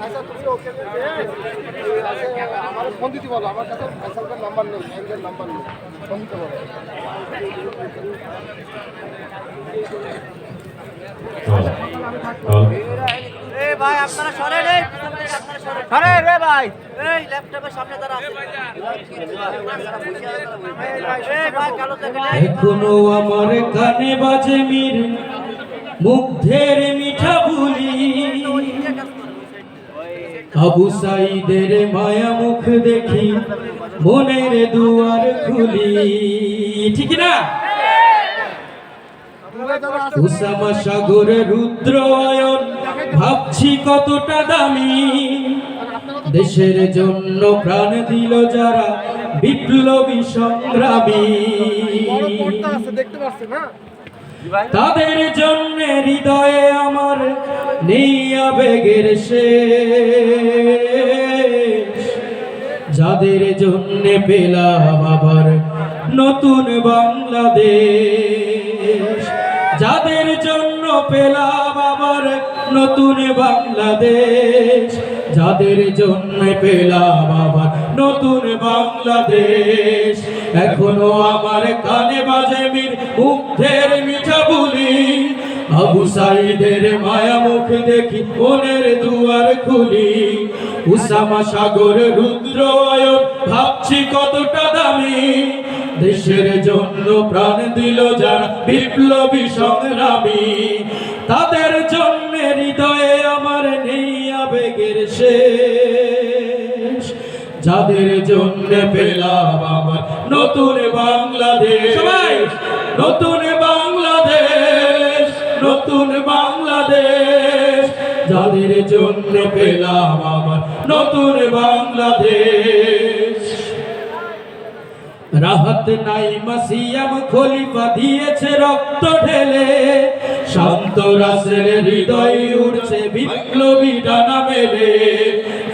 আচ্ছা তুমি ওকে আমার ফোন দিতে বলো আমার কাছে নাম্বার নেই ব্যাংকের নাম্বার নেই ফোন দিতে বলো ভাই আপনারা রে সরে রে ভাই। এই ল্যাপটপের সামনে ভাই এখনও আমার কানে বাজে মির মুগ্ধের মিঠা বুলি। আবু সাইদের মায়া মুখ দেখি মনের দুয়ার খুলি। ঠিক না? উসামা সাগর রুদ্র ভাবছি কতটা দামি। দেশের জন্য প্রাণ দিল যারা বিপ্লবী সংগ্রামী। তাদের জন্য হৃদয়ে আমার নেই আবেগের শেষ। যাদের জন্য পেলাম আবার নতুন বাংলাদেশ। যাদের জন্য পেলাম আবার নতুন বাংলাদেশ, যাদের জন্য পেলাম আবার নতুন বাংলাদেশ, এখনও আমার কানে বাজে মির মুগ্ধের মিঠা বলি। আবু সাইদের মায়া মুখ দেখি, মনের দুয়ার খুলি। উসামা সাগর রুদ্র ভাবছি কতটা দামি। দেশের জন্য প্রাণ দিল যারা বিপ্লবী সংগ্রামী। তাদের জন্য হৃদয়ে আমার নেই আবেগের শেষ। যাদের জন্য পেলাম আমার নতুন বাংলাদেশ। নতুন বাংলাদেশ নতুন বাংলাদেশ। যাদের জন্য পেলাম আমার নতুন বাংলাদেশ। রাহত নাই মাসিয়াম খলিফা দিয়েছে রক্ত ঢেলে। শান্ত রাসের হৃদয় উড়ছে বিপ্লবী ডানা মেলে।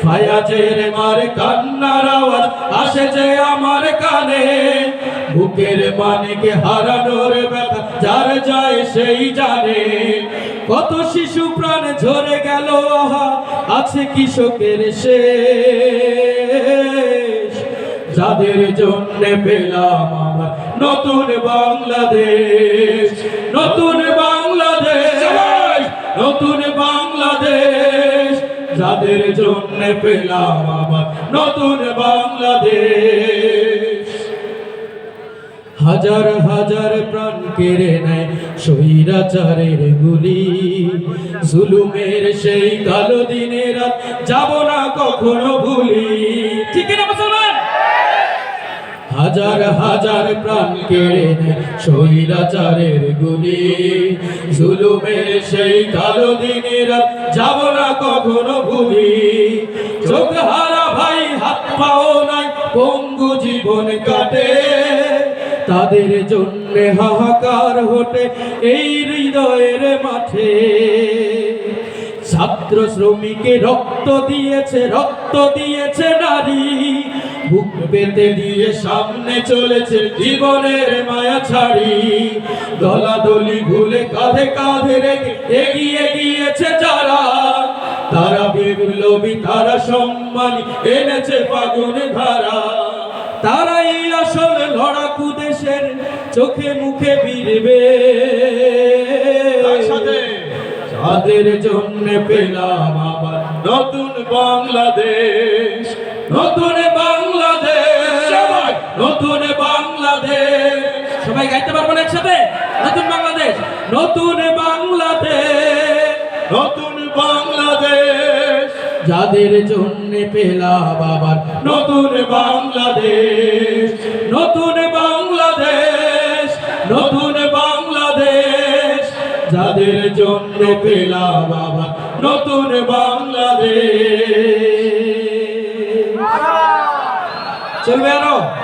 ফায়াজের মার কান্নার আওয়াজ আসে যে আমার কানে। বুকের মানিকে হারানোর ব্যথা যার যায় সেই জানে। কত শিশু প্রাণ ঝরে গেল, আহা, আছে কৃষকের শেষ যাদের জন্য পেলাম আমার নতুন বাংলাদেশ নতুন বাংলাদেশ নতুন বাংলাদেশ। যাদের জন্য পেলাম আমার নতুন বাংলাদেশ। হাজার হাজার প্রাণ কেড়ে নেয় স্বৈরাচারের গুলি। জুলুমের সেই কালো দিনের রাত যাব না কখনো ভুলি। ঠিক না হাজার হাজার প্রাণ কেড়ে স্বৈরাচারের গুলি। জুলুমের সেই কালো দিনের যাব না কখনো ভুলি। চোখ হারা ভাই, হাত পাও নাই, পঙ্গু জীবন কাটে। তাদের জন্য হাহাকার হতে এই হৃদয়ের মাঠে। ছাত্র শ্রমিকে রক্ত দিয়েছে রক্ত দিয়েছে নারী। বুক পেতে দিয়ে সামনে চলেছে জীবনের মায়া ছাড়ি। দলাদলি ভুলে কাঁধে কাঁধে রেখে এগিয়ে গিয়েছে যারা। তারা বিপ্লবী তারা সম্মানী এনেছে ফাগুন ধারা। তারাই আসল লড়াকু দেশের চোখে মুখে ফিরবে। তাদের জন্য পেলাম আবার নতুন বাংলাদেশ। নতুন সবাই গাইতে পারব না একসাথে? নতুন বাংলাদেশ নতুন বাংলাদেশ। নতুন বাংলাদেশ। যাদের জন্য পেলা বাবার নতুন বাংলাদেশ। নতুন বাংলাদেশ নতুন বাংলাদেশ। যাদের জন্য পেলা আবার নতুন বাংলাদেশ। চলবে আরও?